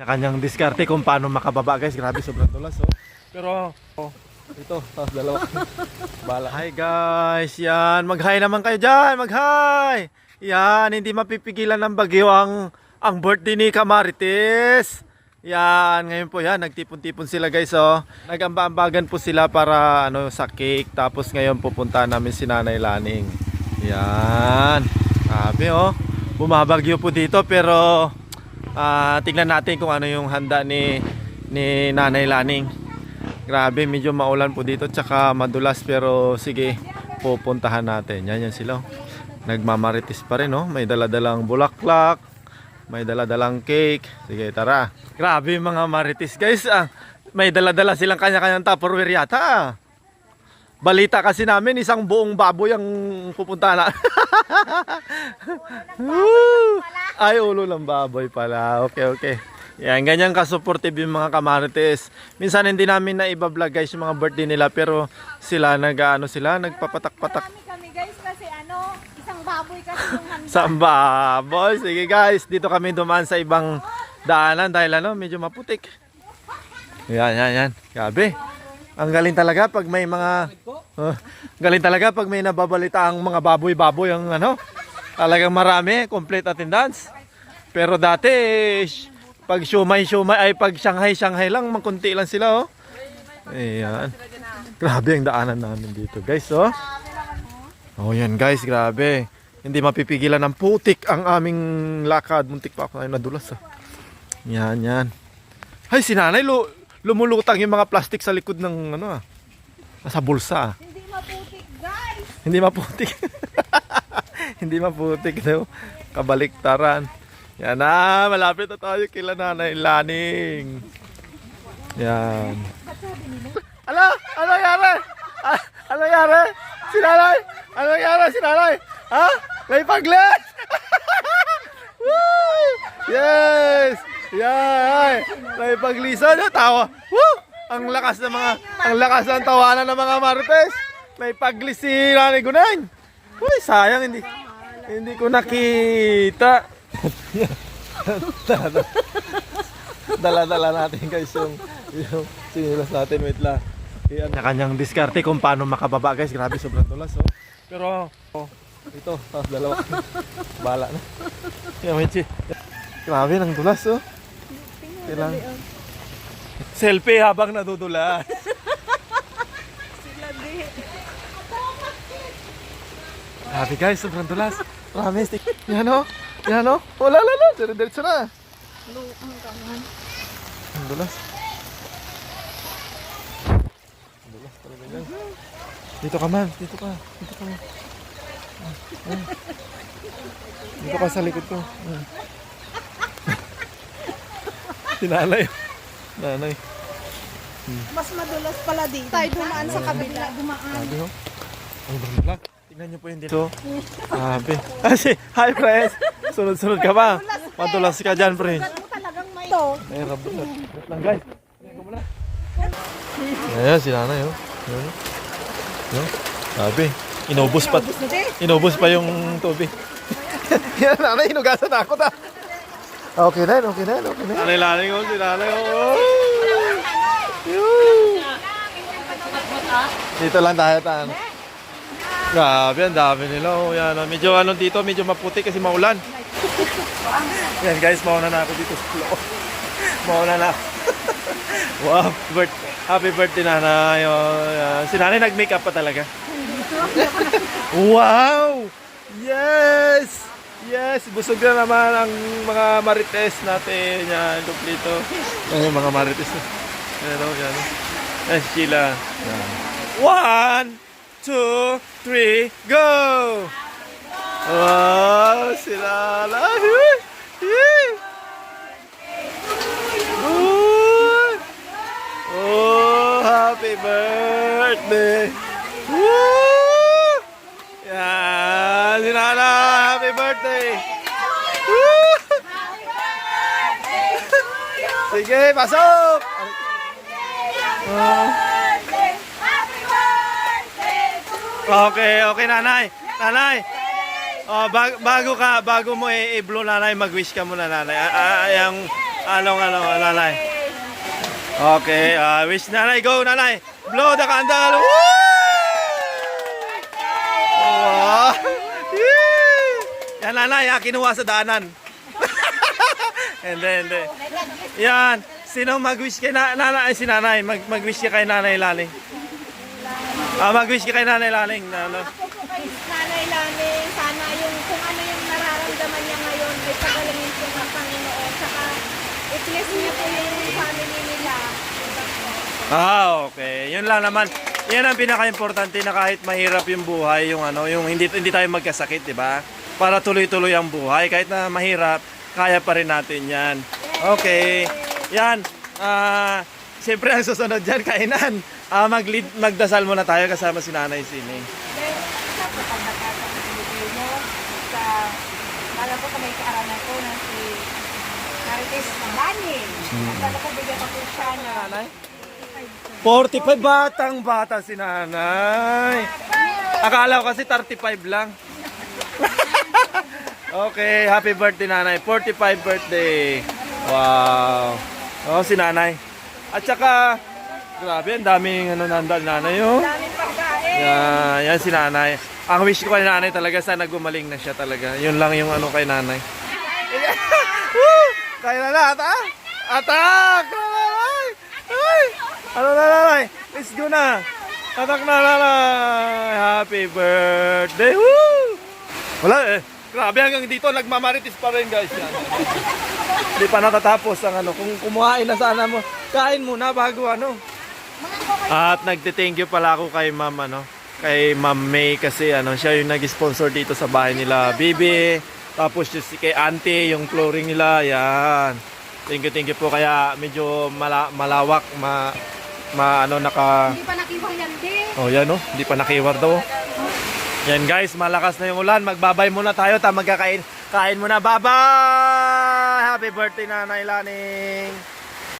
Kanyang diskarte kung paano makababa guys. Grabe sobrang tulas oh. Pero oh, ito, tapos dalawa. Bala. Hi guys, yan. Mag-hi naman kayo dyan. Mag-hi. Yan, hindi mapipigilan ng bagyo ang ang birthday ni Kamarites. Yan, ngayon po yan, nagtipon-tipon sila guys oh. Nagamba-ambagan po sila para ano sa cake. Tapos ngayon pupunta namin si Nanay Laning. Yan. Grabe oh. Bumabagyo po dito pero Ah, tingnan natin kung ano yung handa ni ni Nanay Laning. Grabe, medyo maulan po dito tsaka madulas pero sige, pupuntahan natin. Yan yan sila. oh. Nagmamarites pa rin, oh. May daladalang bulaklak, may daladalang cake. Sige, tara. Grabe mga marites, guys. Ah, may daladala silang kanya-kanyang tupperware yata. ah. Balita kasi namin isang buong baboy ang pupunta na. Ay, ulo ng baboy pala. Okay, okay. Yan, ganyan ka-supportive yung mga kamarites. Minsan hindi namin na iba-vlog guys yung mga birthday nila pero sila nag ano sila nagpapatak-patak Marami kami guys kasi ano, isang baboy kasi yung handa. sa baboy. Sige guys, dito kami dumaan sa ibang daanan dahil ano, medyo maputik. Yan, yan, yan. Gabi. Ang galing talaga pag may mga uh, galing talaga pag may nababalita ang mga baboy-baboy ang ano. Talagang marami, complete attendance. Pero dati pag shumay-shumay ay pag Shanghai-Shanghai lang, makunti lang sila oh. Ayan. Grabe ang daanan namin dito, guys, oh. Oh, yan guys, grabe. Hindi mapipigilan ng putik ang aming lakad. Muntik pa ako na nadulas, ah. Yan, yan. Ay, si nanay, lu- lumulutang yung mga plastic sa likod ng ano ah. Sa bulsa ah. Hindi maputik guys. Hindi maputik. Hindi maputik daw. Kabaliktaran. Yan na, malapit na tayo kila nanay Laning. Yan. Ala, ano nangyari? Ah, ano nangyari? Si nanay? Ano nangyari si? Ha? May paglet! Woo! Yes! Yan! May paglisan na tawa. Woo! Ang lakas ng mga ang lakas ng tawanan ng mga Martes. May paglis si Nanay Gunay. Uy, sayang hindi hindi ko nakita. Dala-dala natin guys yung yung sinilas natin wait lang. Yan na kanyang diskarte kung paano makababa guys. Grabe sobrang tulas oh. Pero oh, ito, tapos dalawa. Bala na. Yan, Michi. Grabe ng tulas oh. Kailang selfie habang nadudulas. Grabe guys, sobrang dulas. Promise. Yan o. Yan o. Wala, wala, wala. Diretso na. Ang dulas. Ang dulas talaga yan. Dito ka man. Dito ka. Dito ka. Ah, ah. Dito ka sa likod ko. Ah. Si nanay. Nanay. Mas madulas pala dito. Tayo dumaan sa kabila. Dumaan. Grabe ho. Ang bangla. Tingnan niyo po yung dito. Grabe. Kasi, hi friends. Sunod-sunod ka pa. Madulas ka dyan, friends. Ay, rabo na. Lang, guys. Ayan ko muna. Ayan, si nanay, oh. Ayan. Ayan. Grabe. Inubos pa. Inubos pa yung tubig. Yan, nanay, inugasan na ako ta. Okay na, okay na, okay na. Nanay, nanay ko, si nanay, oh. Dito lang tayo, tan. Grabe, ang dami nila. Oh, yan, oh. Medyo ano dito, medyo maputi kasi maulan. yan guys, mauna na ako dito sa loob. mauna na ako. wow, birth, happy birthday nanay. Oh. Si nanay nag-makeup pa talaga. wow! Yes! Yes! Busog na naman ang mga marites natin. Yan, kumplito. Yung mga marites. Yan yan. Yan, Sheila. Yan. One, two, three, go! Wow, sila la. Hey! Hey! Good! Oh, happy birthday! Woo! Yan, si Nana, happy birthday! Woo! Sige, pasok! Ah. Okay, okay nanay. Nanay. Oh, bag- bago ka, bago mo i-blow nanay, mag-wish ka muna nanay. Yung Anong ano, nanay? Okay, ah, wish nanay, go nanay. Blow the candle. Woo! Wow! Yee! Yan nanay, ah, kinuha sa daanan. Hindi, hindi. Yan. Sino mag-wish kay na nanay? Si nanay. Mag mag-wish ka kay nanay Laling. Ah, mag-wish ka kay nanay Laling. Na, ano? Ako po kay Nanay Laning, sana yung kung ano yung nararamdaman niya ngayon, ay pagalingin po ng Panginoon. Saka, i-bless niya po yung family nila. Ah, okay. Yun lang naman. Yan ang pinaka-importante na kahit mahirap yung buhay, yung ano, yung hindi hindi tayo magkasakit, 'di ba? Para tuloy-tuloy ang buhay kahit na mahirap, kaya pa rin natin 'yan. Okay. Yan. Ah, siyempre ang susunod diyan kainan. Ah, mag magdasal muna tayo kasama si Nanay Sini. Dahil sa pagkakataon ng Pilipino, sa alam ko may kaaralan ko na si Marites Lanin. At talaga bigyan ko po siya na Nanay? 45 batang bata si Nanay. Akala ko kasi 35 lang. okay, happy birthday Nanay. 45 birthday. Wow. Oh, si Nanay. At saka, grabe, ang daming ano nandal Nanay oh. Daming pagkain. Yan, yan si Nanay. Ang wish ko kay Nanay talaga sana gumaling na siya talaga. Yun lang yung ano kay Nanay. Woo! Kaya na na, ata! Atak! Nanay! Ay! Ano na nanay? Let's go na! Atak na nanay! Happy birthday! Woo! Wala eh. Grabe hanggang dito nagmamaritis pa rin guys. Yan. Hindi pa natatapos ang ano. Kung kumuhain na sana mo, kain muna bago ano. At nagte-thank you pala ako kay Ma'am ano, kay Ma'am May kasi ano, siya yung nag-sponsor dito sa bahay nila, Bibi. Tapos yung si kay Auntie, yung flooring nila, yan. Thank you, thank you po. Kaya medyo mala- malawak, ma, ma ano naka hindi pa nakiwang yan din. Oh, yan oh, hindi pa nakiwar daw. Yan guys, malakas na yung ulan. Magbabay muna tayo, ta magkakain. Kain muna. Bye-bye! Happy birthday Nanay Laning.